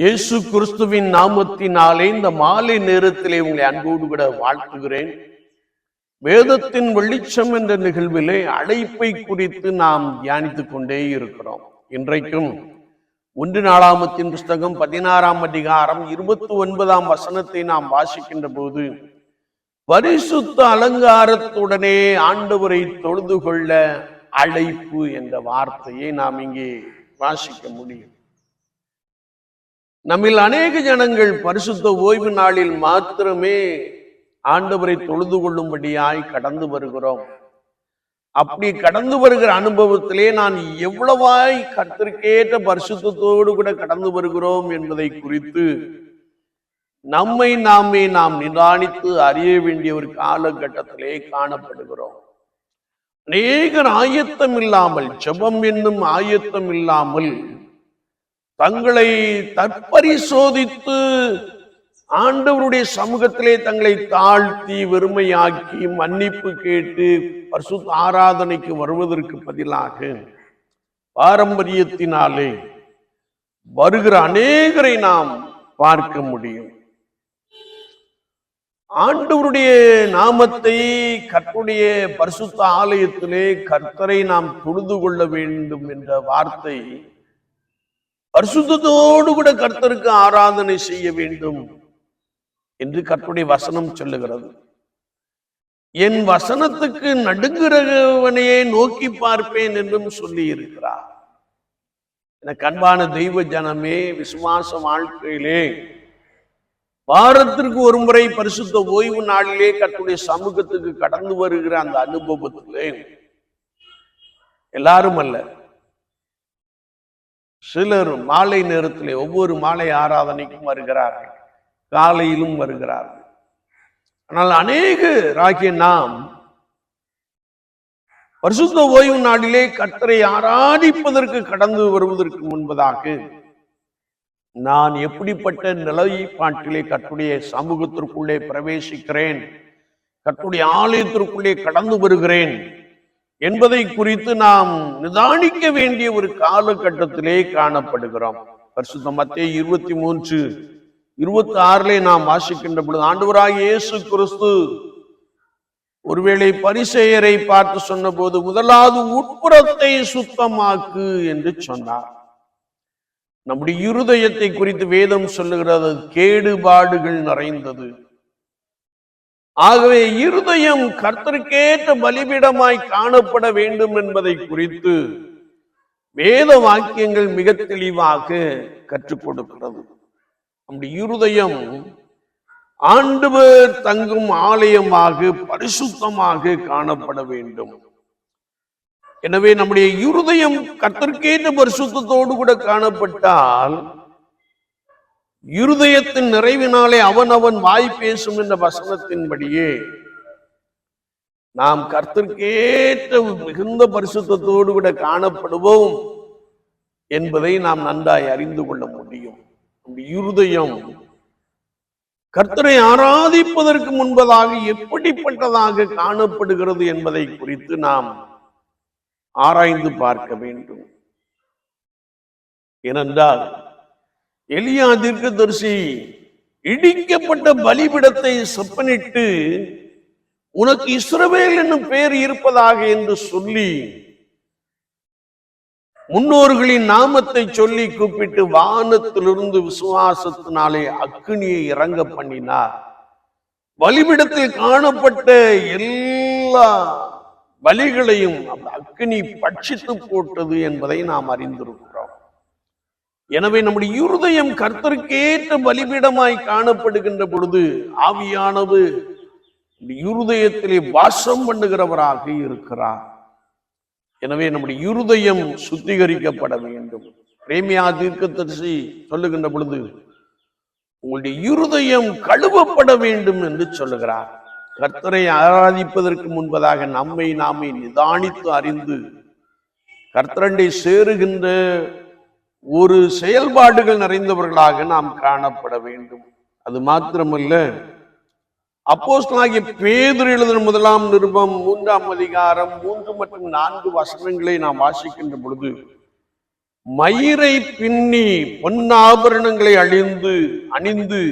இயேசு கிறிஸ்துவின் நாமத்தினாலே இந்த மாலை நேரத்திலே உங்களை அன்போடு கூட வாழ்த்துகிறேன். வேதத்தின் வெளிச்சம் என்ற நிகழ்விலே அழைப்பை குறித்து நாம் தியானித்துக் கொண்டே இருக்கிறோம். இன்றைக்கும் ஒன்று நாளாமத்தின் புஸ்தகம் பதினாறாம் அதிகாரம் இருபத்தி ஒன்பதாம் வசனத்தை நாம் வாசிக்கின்ற போது பரிசுத்த அலங்காரத்துடனே ஆண்டவரை தொழுது கொள்ள அழைப்பு என்ற வார்த்தையை நாம் இங்கே வாசிக்க முடியும். நம்மில் அநேக ஜனங்கள் பரிசுத்த ஓய்வு நாளில் மாத்திரமே ஆண்டவரை தொழுது கொள்ளும்படியாய் கடந்து வருகிறோம். அப்படி கடந்து வருகிற அனுபவத்திலே நான் எவ்வளவாய் கத்திற்கேற்ற பரிசுத்தோடு கூட கடந்து வருகிறோம் என்பதை குறித்து நம்மை நாமே நாம் நிதானித்து அறிய வேண்டிய ஒரு காலகட்டத்திலே காணப்படுகிறோம். அநேகர் ஆயத்தம் இல்லாமல் ஜெபம் என்னும் ஆயத்தம் இல்லாமல் தங்களை தற்பரிசோதித்து ஆண்டவருடைய சமூகத்திலே தங்களை தாழ்த்தி வெறுமையாக்கி மன்னிப்பு கேட்டு பரிசு ஆராதனைக்கு வருவதற்கு பதிலாக பாரம்பரியத்தினாலே வருகிற அநேகரை நாம் பார்க்க முடியும். ஆண்டவருடைய நாமத்தை கர்த்தருடைய பரிசுத்த ஆலயத்திலே கர்த்தரை நாம் தொழுது கொள்ள வேண்டும் என்ற வார்த்தை பரிசுத்தத்தோடு கூட கர்த்தருக்கு ஆராதனை செய்ய வேண்டும் என்று கர்த்தருடைய வசனம் சொல்லுகிறது. என் வசனத்துக்கு நடுங்குறவனையே நோக்கி பார்ப்பேன் என்றும் சொல்லி இருக்கிறார் எனக்கு அன்பான தெய்வ ஜனமே விசுவாச வாழ்க்கையிலே வாரத்திற்கு ஒரு முறை பரிசுத்த ஓய்வு நாளிலே கர்த்தருடைய சமூகத்துக்கு கடந்து வருகிற அந்த அனுபவத்திலே எல்லாரும் அல்ல சிலர் மாலை நேரத்திலே ஒவ்வொரு மாலை ஆராதனைக்கும் வருகிறார்கள் காலையிலும் வருகிறார்கள். ஆனால் அநேகராகிய நாம் பரிசுத்த ஓய்வு நாளிலே கத்தரை ஆராதிப்பதற்கு கடந்து வருவதற்கு முன்பதாக நான் எப்படிப்பட்ட நிலைப்பாட்டிலே கட்டுடைய சமூகத்திற்குள்ளே பிரவேசிக்கிறேன் கட்டுடைய ஆலயத்திற்குள்ளே கடந்து வருகிறேன் என்பதை குறித்து நாம் நிதானிக்க வேண்டிய ஒரு காலகட்டத்திலே காணப்படுகிறோம். பரிசுத்த மத்திய இருபத்தி மூன்று இருபத்தி ஆறிலே நாம் வாசிக்கின்ற பொழுது ஆண்டவராக இயேசு கிறிஸ்து ஒருவேளை பரிசெயரை பார்த்து சொன்னபோது முதலாவது உட்புறத்தை சுத்தமாக்கு என்று சொன்னார். நம்முடைய இருதயத்தை குறித்து வேதம் சொல்லுகிறது கேடுபாடுகள் நிறைந்தது. ஆகவே இருதயம் கர்த்தருக்கேற்ற பலிபீடமாய் காணப்பட வேண்டும் என்பதை குறித்து வேத வாக்கியங்கள் மிக தெளிவாக கற்றுக் கொடுக்கிறது. நம்முடைய இருதயம் ஆண்டவர் தங்கும் ஆலயமாக பரிசுத்தமாக காணப்பட வேண்டும். எனவே நம்முடைய இருதயம் கர்த்தருக்கேற்ற பரிசுத்தோடு கூட காணப்பட்டால் இருதயத்தின் நிறைவினாலே அவன் அவன் வாய் பேசும் என்ற வசனத்தின்படியே நாம் கர்த்தருக்கேற்ற மிகுந்த பரிசுத்தோடு கூட காணப்படுவோம் என்பதை நாம் நன்றாய் அறிந்து கொள்ள முடியும். இருதயம் கர்த்தரை ஆராதிப்பதற்கு முன்பதாக எப்படிப்பட்டதாக காணப்படுகிறது என்பதை குறித்து நாம் ஆராய்ந்து பார்க்க வேண்டும். ஏனென்றால் எலியா தீர்க்கதரிசி இடிக்கப்பட்ட பலிபிடத்தை செப்பனிட்டு உனக்கு இஸ்ரவேல் என்னும் பெயர் இருப்பதாக என்று சொல்லி முன்னோர்களின் நாமத்தை சொல்லி கூப்பிட்டு வானத்திலிருந்து விசுவாசத்தினாலே அக்கினியை இறங்க பண்ணினார். பலிபிடத்தில் காணப்பட்ட எல்லா பலிகளையும் அந்த அக்கினி பட்சித்து போட்டது என்பதை நாம் அறிந்திருக்கோம் எனவே நம்முடைய இருதயம் கர்த்தருக்கேற்ற பலிபீடமாய் காணப்படுகின்ற பொழுது ஆவியானது இந்த இருதயத்திலே வாசம் பண்ணுகிறவராக இருக்கிறார். எனவே நம்முடைய இருதயம் சுத்திகரிக்கப்பட வேண்டும். பிரேமியா தீர்க்கதரிசி சொல்லுகின்ற பொழுது உங்களுடைய இருதயம் கழுவப்பட வேண்டும் என்று சொல்லுகிறார். கர்த்தரை ஆராதிப்பதற்கு முன்பதாக நம்மை நாமே நிதானித்து அறிந்து கர்த்தரண்டை சேருகின்ற ஒரு செயல்பாடுகள் நிறைந்தவர்களாக நாம் காணப்பட வேண்டும். அது மாத்திரமல்ல அப்போஸ்தலனாகிய பேதர் எழுதின முதலாம் நிருபம் மூன்றாம் அதிகாரம் மூன்று மற்றும் நான்கு வசனங்களை நாம் வாசிக்கின்ற பொழுது மயிரை பின்னி பொன்னாபரணங்களை அழிந்து அணிந்து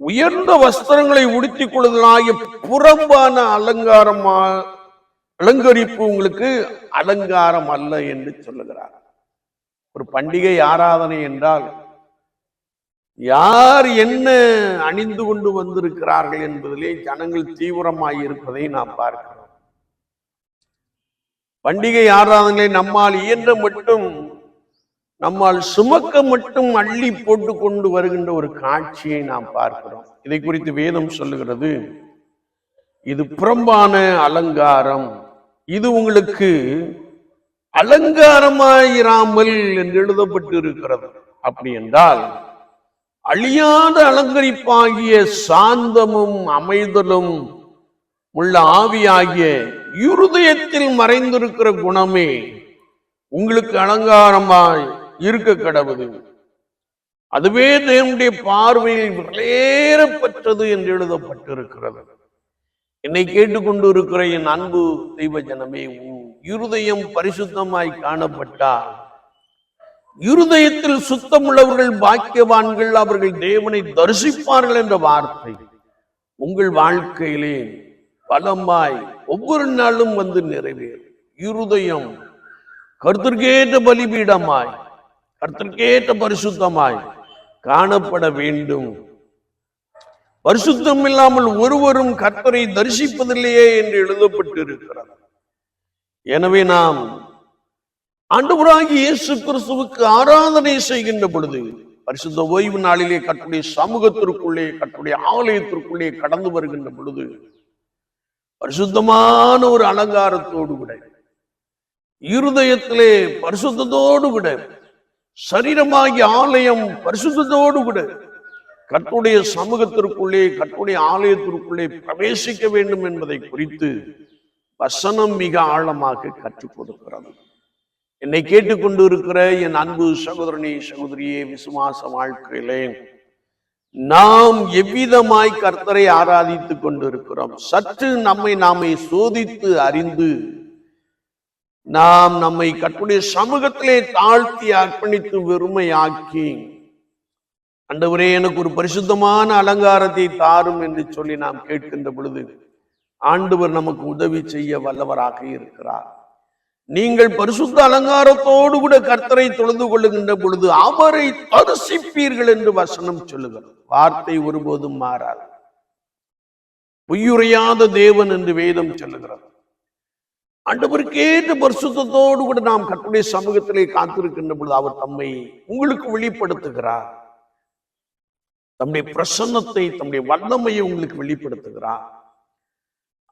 உயர்ந்த வஸ்திரங்களை உடுத்திக் கொள்வதனாகிய புறம்பான அலங்காரமா அலங்கரிப்பு உங்களுக்கு அலங்காரம் அல்ல என்று சொல்லுகிறார். ஒரு பண்டிகை ஆராதனை என்றால் யார் என்ன அணிந்து கொண்டு வந்திருக்கிறார்கள் என்பதிலே ஜனங்கள் தீவிரமாய் இருப்பதை நாம் பார்க்கிறோம். பண்டிகை ஆராதனை நம்மால் இயன்ற மட்டும் நம்மால் சுமக்க மட்டும் அள்ளி போட்டு கொண்டு வருகின்ற ஒரு காட்சியை நாம் பார்க்கிறோம். இதை குறித்து வேதம் சொல்லுகிறது இது புறம்பான அலங்காரம் இது உங்களுக்கு அலங்காரமாயிராமல் என்று எழுதப்பட்டு இருக்கிறது அப்படி என்றால் அழியாத அலங்கரிப்பாகிய சாந்தமும் அமைதலும் உள்ள ஆவியாகிய இருதயத்தில் மறைந்திருக்கிற குணமே உங்களுக்கு அலங்காரமாய் இருக்க கடவுது. அதுவே தேவனுடைய பார்வையில் விலையேறப்பட்டது என்று எழுதப்பட்டிருக்கிறது. என்னை கேட்டுக்கொண்டு இருக்கிற என் அன்பு தெய்வ ஜனமே உன் இருதயம் பரிசுத்தமாய் காணப்பட்டால் இருதயத்தில் சுத்தமுள்ளவர்கள் பாக்கியவான்கள் அவர்கள் தேவனை தரிசிப்பார்கள் என்ற வார்த்தை உங்கள் வாழ்க்கையிலே பலமாய் ஒவ்வொரு நாளும் வந்து நிறைவேறும். இருதயம் கருத்திற்கேற்ற பலிபீடமாய் கருத்திற்கேற்ற பரிசுத்தமாய் காணப்பட வேண்டும். பரிசுத்தம் இல்லாமல் ஒருவரும் கர்த்தரை தரிசிப்பதில்லையே என்று எழுதப்பட்டிருக்கிறது. எனவே நாம் ஆண்டவராகிய இயேசு கிறிஸ்துவுக்கு ஆராதனை செய்கின்ற பொழுது பரிசுத்த ஓய்வு நாளிலே கட்டுடைய சமூகத்திற்குள்ளே கட்டுடைய ஆலயத்திற்குள்ளே கடந்து வருகின்ற பொழுது பரிசுத்தமான ஒரு அலங்காரத்தோடு கூட இருதயத்திலே பரிசுத்தத்தோடு கூட சரீரமாகி ஆலயம் பரிசுத்தோடு கூட கட்டுடைய சமூகத்திற்குள்ளே கட்டுடைய ஆலயத்திற்குள்ளே பிரவேசிக்க வேண்டும் என்பதை குறித்து வசனம் மிக ஆழமாக கற்றுக் கொடுக்கிறது. என்னை கேட்டுக்கொண்டு இருக்கிற என் அன்பு சகோதரனே சகோதரியே விசுவாச வாழ்க்கையிலே நாம் எவ்விதமாய் கர்த்தரை ஆராதித்துக் கொண்டிருக்கிறோம்? சற்று நம்மை நாமே சோதித்து அறிந்து நாம் நம்மை கற்புடைய சமூகத்திலே தாழ்த்தி அர்ப்பணித்து வெறுமையாக்கி அண்டவரே எனக்கு ஒரு பரிசுத்தமான அலங்காரத்தை தாரும் என்று சொல்லி நாம் கேட்கின்ற பொழுது ஆண்டவர் நமக்கு உதவி செய்ய வல்லவராக இருக்கிறார். நீங்கள் பரிசுத்த அலங்காரத்தோடு கூட கர்த்தரை தொழுது கொள்ளுகின்ற பொழுது அவரை தரிசிப்பீர்கள் என்று வசனம் சொல்லுகிறது. வார்த்தை ஒருபோதும் மாறாது. பொய்யுரையாத தேவன் என்று வேதம் சொல்லுகிறது. ஆண்டவருக்கேற்ற பரிசுத்தோடு கூட நாம் கட்டுடைய சமூகத்திலே காத்திருக்கின்ற பொழுது அவர் தம்மை உங்களுக்கு வெளிப்படுத்துகிறார். தம்முடைய பிரசன்னத்தை தம்முடைய வல்லமையை உங்களுக்கு வெளிப்படுத்துகிறார்.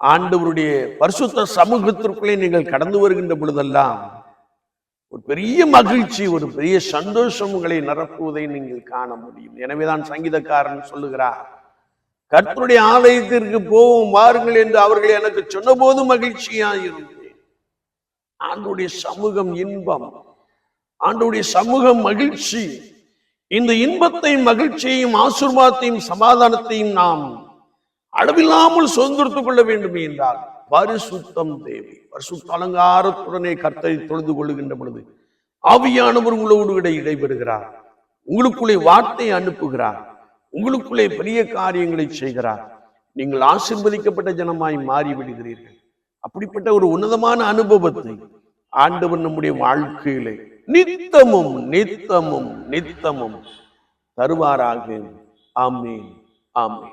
ஆண்டவருடைய பரிசுத்த சமூகத்திற்குள்ளே நீங்கள் கடந்து வருகின்ற பொழுதெல்லாம் ஒரு பெரிய மகிழ்ச்சி ஒரு பெரிய சந்தோஷம் உங்களை நிரப்புவதை நீங்கள் காண முடியும். எனவேதான் சங்கீதக்காரன் சொல்லுகிறார் கர்த்தருடைய ஆலயத்திற்கு போவோம் வாருங்கள் என்று அவர்கள் எனக்கு சொன்னபோது மகிழ்ச்சியா இருந்தேன். ஆண்டுடைய சமூகம் இன்பம் ஆண்டுடைய சமூகம் மகிழ்ச்சி. இந்த இன்பத்தையும் மகிழ்ச்சியையும் ஆசுர்வாதத்தையும் சமாதானத்தையும் நாம் அளவில்லாமல் சுதந்திரத்துக் கொள்ள வேண்டும் என்றால் பரிசுத்தம் தேவை. பரிசுத்த அலங்காரத்துடனே கர்த்தரை தொழுது கொள்ளுகின்ற பொழுது ஆவியானவர் உங்களோடு கூட இடைபெறுகிறார். உங்களுக்குள்ளே வார்த்தை அனுப்புகிறார். உங்களுக்குள்ளே பெரிய காரியங்களை செய்கிறார். நீங்கள் ஆசிர்வதிக்கப்பட்ட ஜனமாய் மாறி விடுகிறீர்கள் அப்படிப்பட்ட ஒரு உன்னதமான அனுபவத்தை ஆண்டவர் நம்முடைய வாழ்க்கையிலே நித்தமும் நித்தமும் நித்தமும் தருவாராக. ஆமீன் ஆமீன்.